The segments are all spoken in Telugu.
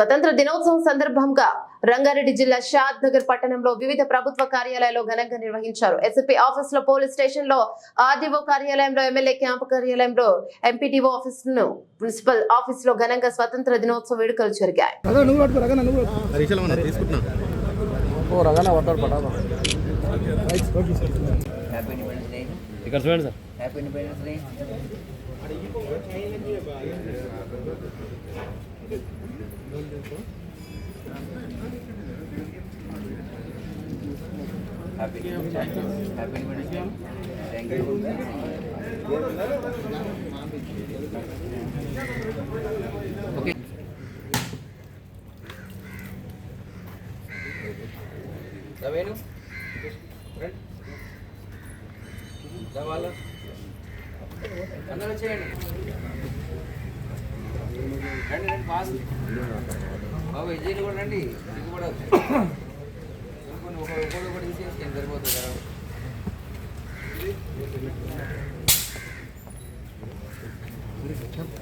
స్వతంత్ర దినోత్సవం సందర్భంగా రంగారెడ్డి జిల్లా షాద్ నగర్ పట్టణంలో వివిధ ప్రభుత్వ కార్యాలయాల్లో ఘనంగా నిర్వహించారు. ఎస్పీ ఆఫీస్లో పోలీస్ స్టేషన్లో ఆర్డీఓ కార్యాలయంలో ఎమ్మెల్యే క్యాంపు కార్యాలయంలో ఎంపీడీఓ ఆఫీస్ను మున్సిపల్ ఆఫీస్లో ఘనంగా స్వతంత్ర దినోత్సవ వేడుకలు జరిగాయి. రగా నువ్వు పట్టుకో happy independence day happy happy independence day thank you okay キャンプ。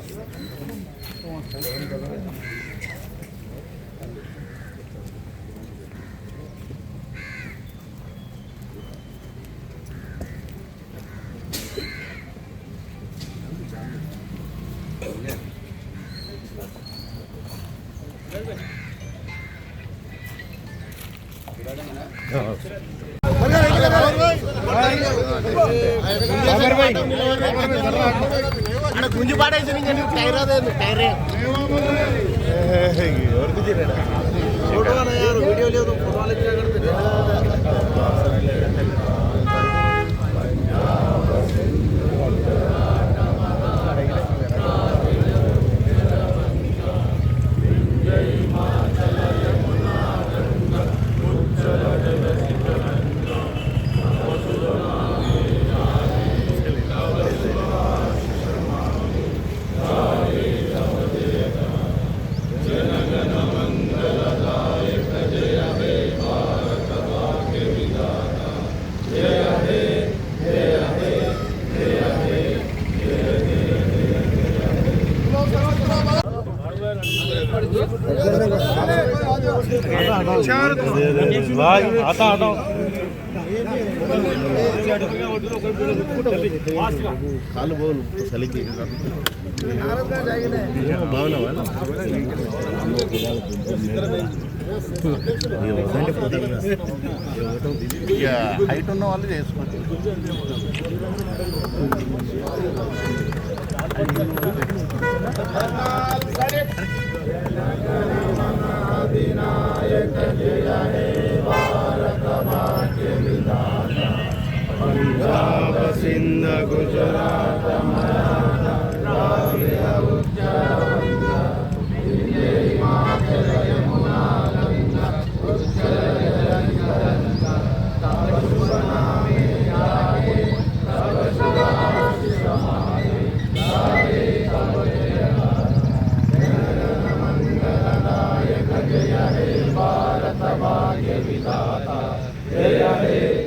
ടയറാതെ ടയറേ ഓർമ്മിച്ചിട്ടാണ് కాలు పోను చలికి బాగున్నావా ఇక హైట్ ఉన్న వాళ్ళు చేసుకోవచ్చు Jayate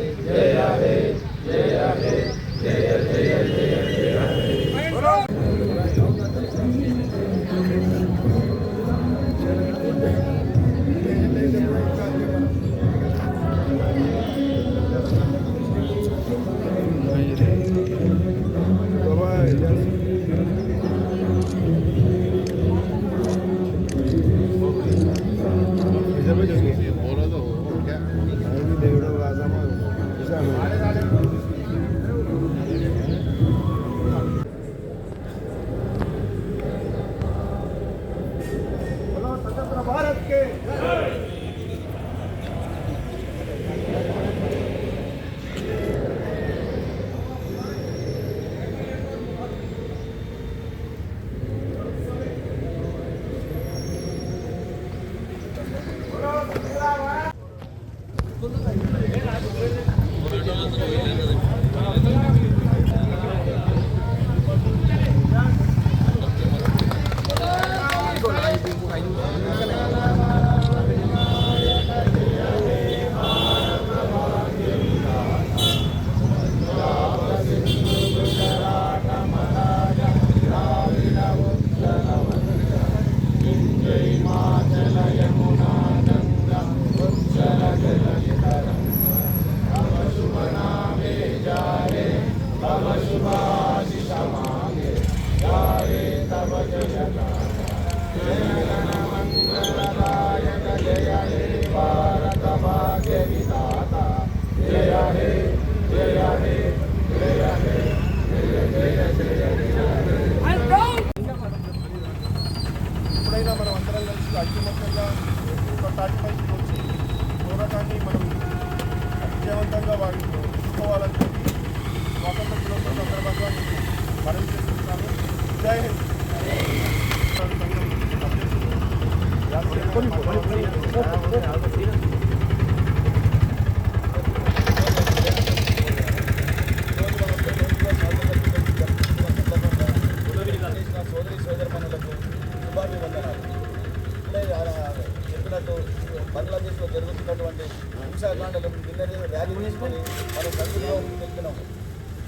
జరుగుతున్నటువంటి హింసాకాండలు నిన్ననే ర్యాలీ తీసుకొని మనం సంఘీభావం తెలిపినాము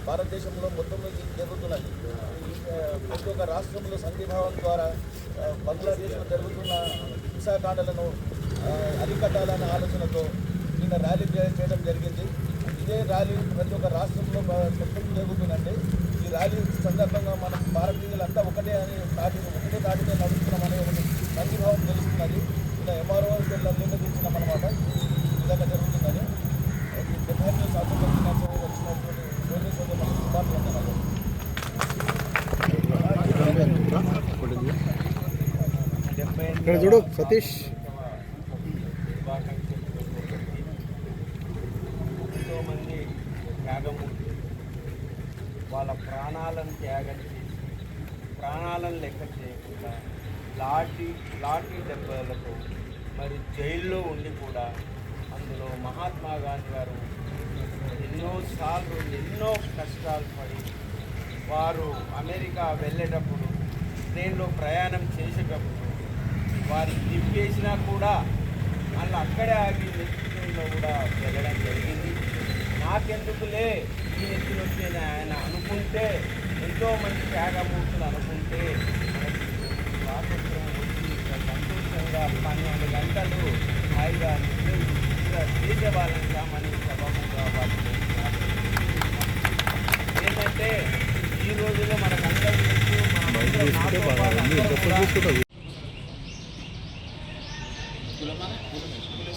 భారతదేశంలో మొత్తం మీద ఇది జరుగుతున్నది ప్రతి ఒక్క రాష్ట్రంలో సంఘీభావం ద్వారా బంగ్లాదేశ్లో జరుగుతున్న హింసాకాండలను అరికట్టాలనే ఆలోచనతో నిన్న ర్యాలీ చేయడం జరిగింది. ఇదే ర్యాలీ ప్రతి ఒక్క రాష్ట్రంలో మొత్తం జరుగుతుందండి. ఈ ర్యాలీ సందర్భంగా మనం భారతీయులంతా ఒకటే అని దాటి ఒకటే దాటితే నడుస్తున్నామనే ఒక సంఘీభావం తెలుస్తున్నది. ఇలా ఎంఆర్ఓ నిర్ణయించినాం అనమాట ఈ విధంగా జరుగుతుందని డెబ్బై ఎనిమిది స్వాతంత్ర దినోత్సవం వచ్చినటువంటి సోదరి సోదరు మనకు శుభాభివందనాలు ఇక్కడ చూడు సతీష్. ఎంతోమంది వాళ్ళ ప్రాణాలను త్యాగం చేసి ప్రాణాలను లెక్క చేయకుండా లాఠీ లాఠీ దెబ్బలతో మరి జైల్లో ఉండి కూడా అందులో మహాత్మా గాంధీ గారు ఎన్నోసార్లు ఎన్నో కష్టాలు పడి వారు అమెరికా వెళ్ళేటప్పుడు ట్రైన్లో ప్రయాణం చేసేటప్పుడు వారు దింపేసినా కూడా మళ్ళీ అక్కడే ఆగి నెత్తిలో కూడా వెళ్ళడం జరిగింది. నాకెందుకులే ఈ నెత్తిన వచ్చేది ఆయన అనుకుంటే ఎంతో మంది త్యాగమూర్తులు అనుకుంటే స్వాతంత్రం వచ్చి సంతోషంగా పన్నెండు గంటలు హాయిగా నిద్ర చేసేవాళ్ళని కామని సభముగా వాటిని ఏంటంటే ఈ రోజుల్లో మనకు అందరూ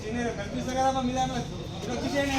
సీనియర్ కనిపిస్తారు కదా మీ దాంట్లో వచ్చి చేయండి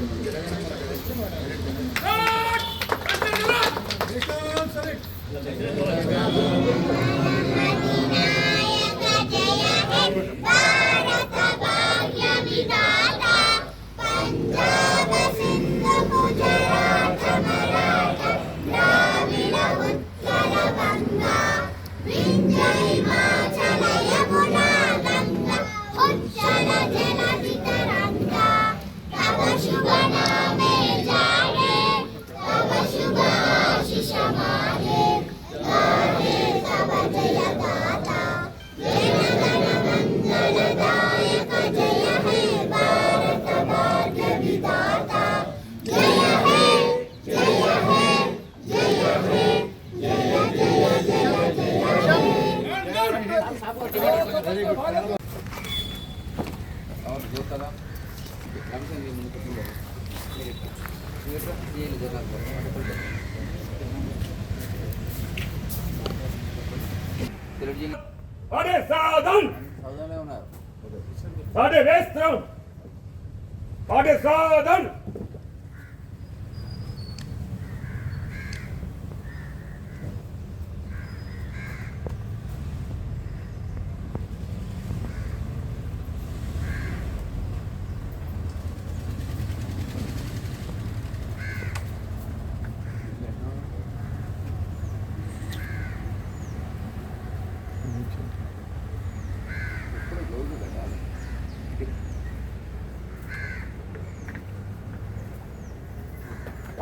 Thank you. మీరు ఎట్లా? చేయండి జనాలు. తెలుగు జిల్లా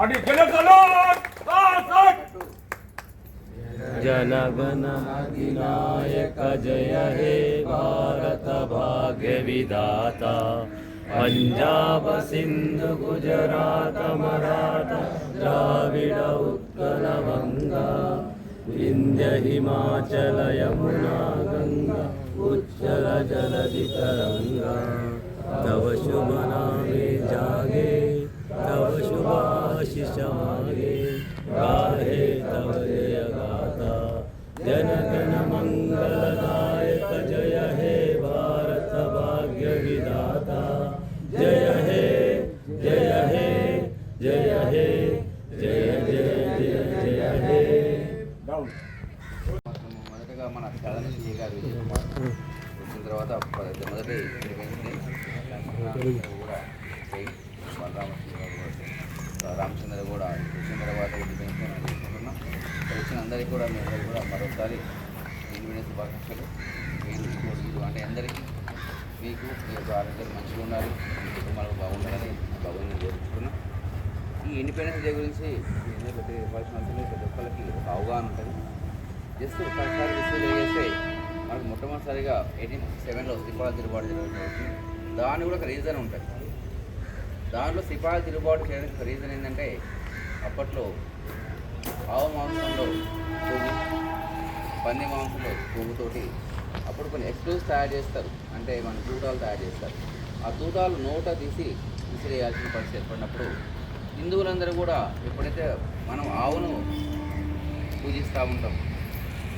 आणि जनगणक आसक अधिनायक जय हे भारत भाग्य विधाता। पंजाब सिंधु गुजरात मराठा, द्राविड उत्कल गंगा विंध्य हिमाचल यमुना गंगा उच्चल जलधि तरंगा तव शुभ नामे जागे, तव शुभा मागे गाहे तव जय गाता जन गण मंगलदायक जय हे भारत भाग्य विधाता जय మనకి ఒక అవగాహన ఉంటుంది జస్ట్ ఒకసారి రిసీవ్ చేస్తే మనకు మొట్టమొదటిసారిగా ఎయిటీన్ సెవెన్లో సిపాయి తిరుగుబాటు జరుగుతుంది దాని కూడా ఒక రీజన్ ఉంటుంది. దాంట్లో సిపాయి తిరుగుబాటు చేయడానికి ఒక రీజన్ ఏంటంటే అప్పట్లో ఆవు మాంసంలో కొవ్వు పంది మాంసంలో కొవ్వుతోటి అప్పుడు కొన్ని ఎక్స్క్లూస్ తయారు చేస్తారు. అంటే మన తూటాలు తయారు చేస్తారు. ఆ తూటాలు నోట తీసి విసిరేయాల్సిన పరిస్థితి ఏర్పడినప్పుడు హిందువులందరూ కూడా ఎప్పుడైతే మనం ఆవును పూజిస్తూ ఉంటాం.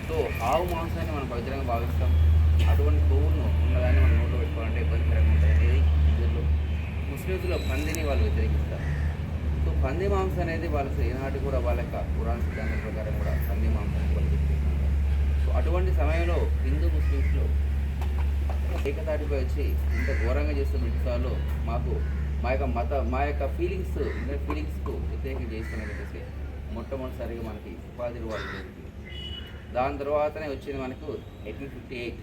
సో ఆవు మాంసాన్ని మనం పవిత్రంగా భావిస్తాం. అటువంటి కొవ్వును ఉన్నదాన్ని మనం నోట్లో పెట్టుకోవాలంటే ఇబ్బందికరంగా ఉంటుంది. అనేది హిందువుల్లో ముస్లిమ్స్లో పందిని వాళ్ళు వ్యతిరేకిస్తారు. సో పంది మాంసం అనేది వాళ్ళ ఈనాటి కూడా వాళ్ళ యొక్క పురాణ సిద్ధాంతం ప్రకారం కూడా పంది మాంసాన్ని వాళ్ళు సో అటువంటి సమయంలో హిందూ ముస్లిమ్స్లో ఏకతాటిపై వచ్చి ఇంత ఘోరంగా చేస్తున్న విషయాల్లో మాకు మా యొక్క మత మా యొక్క ఫీలింగ్స్ ఫీలింగ్స్కు వ్యతిరేకం చేస్తున్నారు మొట్టమొదటిసారిగా మనకి ఉపాధి రూపాయలు జరిగింది దాని తర్వాతనే వచ్చింది మనకు ఎయిటీన్ ఫిఫ్టీ ఎయిట్.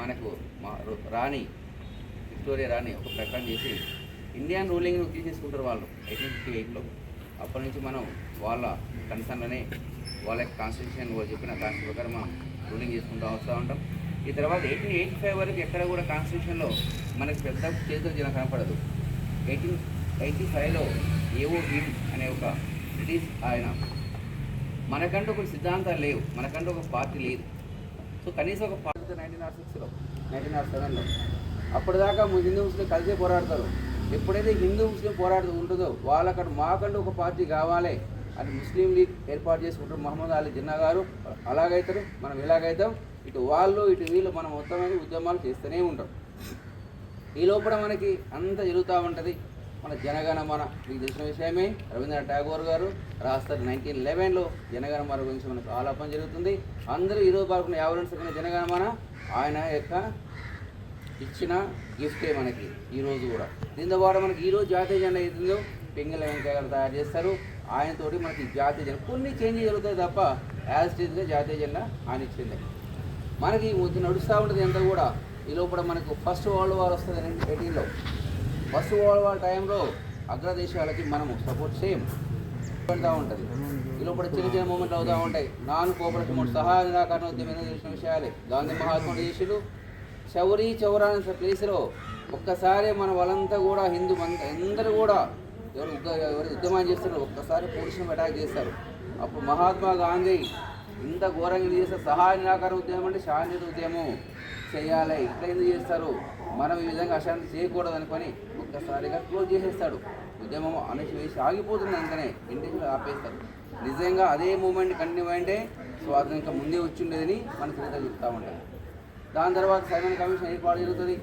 మనకు మా రాణి విక్టోరియా రాణి ఒక ప్రకటన చేసి ఇండియన్ రూలింగ్ తీసేసుకుంటారు వాళ్ళు ఎయిటీన్ ఫిఫ్టీ ఎయిట్లో. అప్పటి నుంచి మనం వాళ్ళ కన్సర్న్లోనే వాళ్ళ యొక్క కాన్స్టిట్యూషన్ వాళ్ళు చెప్పిన దాని ప్రకారం మనం రూలింగ్ చేసుకుంటూ వస్తూ ఉంటాం. ఈ తర్వాత ఎయిటీన్ ఎయిటీ ఫైవ్ వరకు ఎక్కడ కూడా కాన్స్టిట్యూషన్లో మనకి పెద్ద చేతులు జనం కనపడదు. ఎయిటీన్ ఎయిటీ ఫైవ్లో ఏవో హిమ్ అనే ఒక బ్రిటిష్ ఆయన మనకంటూ ఒక సిద్ధాంతాలు లేవు మనకంటూ ఒక పార్టీ లేదు. సో కనీసం ఒక పార్టీ నైన్టీన్ నాట్ సిక్స్లో నైన్టీన్ నాట్ సెవెన్లో అప్పటిదాకా హిందూ ముస్లిం కలిసే పోరాడతారు. ఎప్పుడైతే హిందూ ముస్లిం పోరాడుతూ ఉంటుందో వాళ్ళక్కడ మాకంటూ ఒక పార్టీ కావాలి అది ముస్లిం లీగ్ ఏర్పాటు చేసుకుంటారు మహమ్మద్ అలీ జిన్నా గారు అలాగైతారు మనం ఎలాగైతాం ఇటు వాళ్ళు ఇటు వీళ్ళు మనం మొత్తమైన ఉద్యమాలు చేస్తూనే ఉంటాం. ఈ లోపల మనకి అంత జరుగుతూ ఉంటుంది. మన జనగణమన మీకు తెలిసిన విషయమే. రవీంద్రనాథ్ ఠాగూర్ గారు రాస్తారు నైన్టీన్ లెవెన్లో జనగణమన గురించి మనకు ఆలాపన జరుగుతుంది. అందరూ ఈరోజు పాల్గొన్న యాభై సెకండ్ జనగణమన ఆయన యొక్క ఇచ్చిన గిఫ్టే మనకి ఈరోజు కూడా. దీంతో పాటు మనకి ఈరోజు జాతీయ జెండా ఏదో పింగళ వెంకయ్య గారు తయారు చేస్తారు. ఆయనతోటి మనకి జాతీయ జెండా కొన్ని చేంజ్ జరుగుతాయి తప్ప యాజ్ టీజ్గా జాతీయ జెండా ఆయన ఇచ్చింది. మనకి ముందు నడుస్తూ ఉంటుంది ఎంత కూడా. ఈ లోపల మనకు ఫస్ట్ వరల్డ్ వార్ వస్తుంది ఎయిటీన్లో. బస్సు వరల్డ్ వాళ్ళ టైంలో అగ్రదేశాలకి మనము సపోర్ట్ సేమ్ పెడతా ఉంటుంది. ఈ లోపల చిన్న చిన్న మూమెంట్లు అవుతూ ఉంటాయి. నాన్ కోఆపరేషన్ మూడు సహాయ నిరాకరణ ఉద్యమం చేసిన విషయాలే. గాంధీ మహాత్ముడు చేసిడు. చౌరీ చౌరా అనే ప్లేస్లో ఒక్కసారి మన వాళ్ళంతా కూడా హిందూ మంద అందరూ కూడా ఎవరు ఎవరు ఉద్యమం చేస్తారు ఒక్కసారి పోలీసులు అటాక్ చేస్తారు. అప్పుడు మహాత్మా గాంధీ ఇంత ఘోరంగా చేస్తే చేస్తారు సహాయ నిరాకరణ ఉద్యమం అంటే శాంతి ఉద్యమం. చేయాలి. ఇట్లా ఎందుకు చేస్తారు? మనం ఈ విధంగా అశాంతి చేయకూడదు అనుకొని ఒక్కసారిగా క్లోజ్ చేసేస్తాడు. ఉద్యమం అనేసి వేసి ఆగిపోతుంది అంతనే ఇంటికి ఆపేస్తారు నిజంగా అదే మూమెంట్ కంటిన్యూ అంటే స్వాతంత్రం ఇంకా ముందే వచ్చిండేదని మన చరిత్ర చెప్తా ఉంటాయి. దాని తర్వాత సైమన్ కమిషన్ ఏర్పాటు జరుగుతుంది.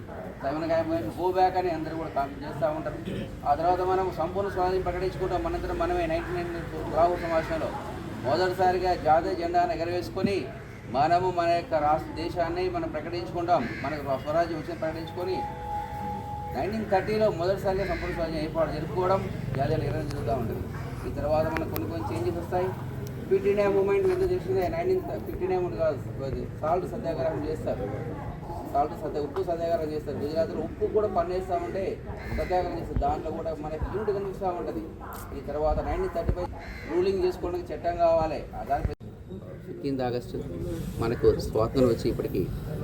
సైమన్ కమిషన్ గో బ్యాక్ అని అందరూ కూడా కామెంట్ చేస్తూ ఉంటారు. ఆ తర్వాత మనం సంపూర్ణ స్వాధీనం ప్రకటించుకుంటాం. మనంతరం మనమే నైన్టీన్ నైన్టీ రాహుల్ సమావేశంలో మొదటిసారిగా జాతీయ జెండాను ఎగరవేసుకొని మనము మన యొక్క రాష్ట్ర దేశాన్ని మనం ప్రకటించుకుంటాం. మనకు స్వరాజ్యం వచ్చిన ప్రకటించుకొని నైన్టీన్ థర్టీలో మొదటిసారిగా సంపూర్ణ స్వరాజ్యం ఏర్పాటు జరుపుకోవడం జాతీయాలు ఇరవై జరుగుతూ ఉంటుంది. ఈ తర్వాత మనకు కొన్ని కొన్ని చేంజెస్ వస్తాయి. ఫిఫ్టీ నైన్ మూమెంట్ ఎందుకు చేసింది నైన్టీన్ ఫిఫ్టీ నైన్ కాదు సాల్ట్ సత్యాగ్రహం చేస్తారు. సాల్ట్ సత్య ఉప్పు సత్యాగ్రహం చేస్తారు. గుజరాత్లో ఉప్పు కూడా పన్నేస్తూ ఉంటే సత్యాగ్రహం చేస్తారు. దాంట్లో కూడా మనకి యూనిట్ కనిపిస్తూ ఉంటుంది. ఈ తర్వాత నైన్టీన్ థర్టీ ఫైవ్ రూలింగ్ చేసుకోవడానికి చట్టం కావాలి. ఆ దానిపై ఫిఫ్టీన్త్ ఆగస్టు మనకు స్వాతంత్రం వచ్చి ఇప్పటికి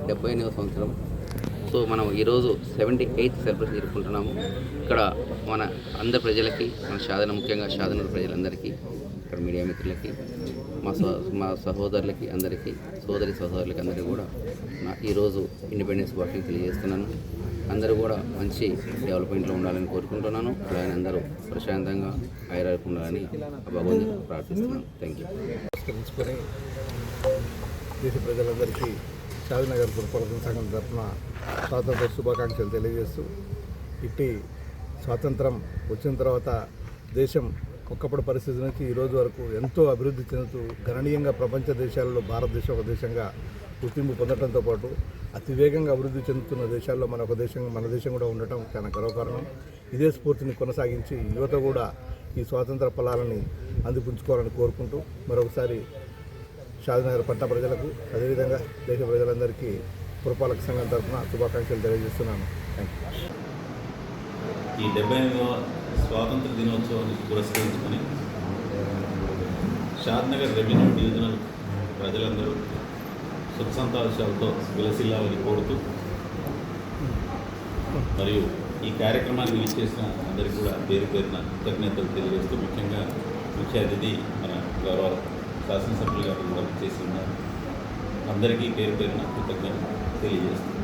డెబ్బై ఎనిమిదవ సంవత్సరం. సో మనం ఈరోజు సెవెంటీ ఎయిత్ సెలబ్రేషన్ జరుపుకుంటున్నాము. ఇక్కడ మన అందరి ప్రజలకి మన సాధన ముఖ్యంగా సాధన ప్రజలందరికీ ఇక్కడ మీడియా మిత్రులకి మా మా సహోదరులకి అందరికీ సోదరి సహోదరులకి అందరికీ కూడా నా ఈరోజు ఇండిపెండెన్స్ వాకింగ్ తెలియజేస్తున్నాను. అందరూ కూడా మంచి డెవలప్మెంట్లో ఉండాలని కోరుకుంటున్నాను. అలాగే అందరూ ప్రశాంతంగా ఐరాకు ఉండాలని భగవంతుని ప్రార్థిస్తున్నాను. థ్యాంక్ యూ నమస్కరించుకొని దేశ ప్రజలందరికీ షాదీనగర్ పురపాలక సంఘం తరఫున స్వాతంత్ర శుభాకాంక్షలు తెలియజేస్తూ ఇట్టి స్వాతంత్రం వచ్చిన తర్వాత దేశం ఒక్కప్పటి పరిస్థితి నుంచి ఈరోజు వరకు ఎంతో అభివృద్ధి చెందుతూ గణనీయంగా ప్రపంచ దేశాలలో భారతదేశం ఒక దేశంగా గుర్తింపు పొందడంతో పాటు అతి వేగంగా అభివృద్ధి చెందుతున్న దేశాల్లో మన ఒక దేశం మన దేశం కూడా ఉండటం చాలా గర్వకారణం. ఇదే స్ఫూర్తిని కొనసాగించి యువత కూడా ఈ స్వాతంత్ర ఫలాలని అందిపుంచుకోవాలని కోరుకుంటూ మరొకసారి షాద్నగర్ పట్ట ప్రజలకు అదేవిధంగా దేశ ప్రజలందరికీ పురపాలక సంఘం తరఫున శుభాకాంక్షలు తెలియజేస్తున్నాను. థ్యాంక్ యూ ఈ డెబ్బై ఎనిమిదవ స్వాతంత్ర దినోత్సవాన్ని పురస్కరించుకొని షాద్నగర్ రెవెన్యూ డివిజనల్ ప్రజలందరూ సుఖ సంతోషాలతో విలసిల్లాలని కోరుతూ మరియు ఈ కార్యక్రమాన్ని విచ్చేసిన అందరికీ కూడా పేరు పేరున కృతజ్ఞతలు తెలియజేస్తూ ముఖ్యంగా ముఖ్య అతిథి మన గౌరవ శాసనసభ్యులు గారు కూడా చేసి ఉన్నారు. అందరికీ పేరు పేరున కృతజ్ఞతలు తెలియజేస్తున్నాను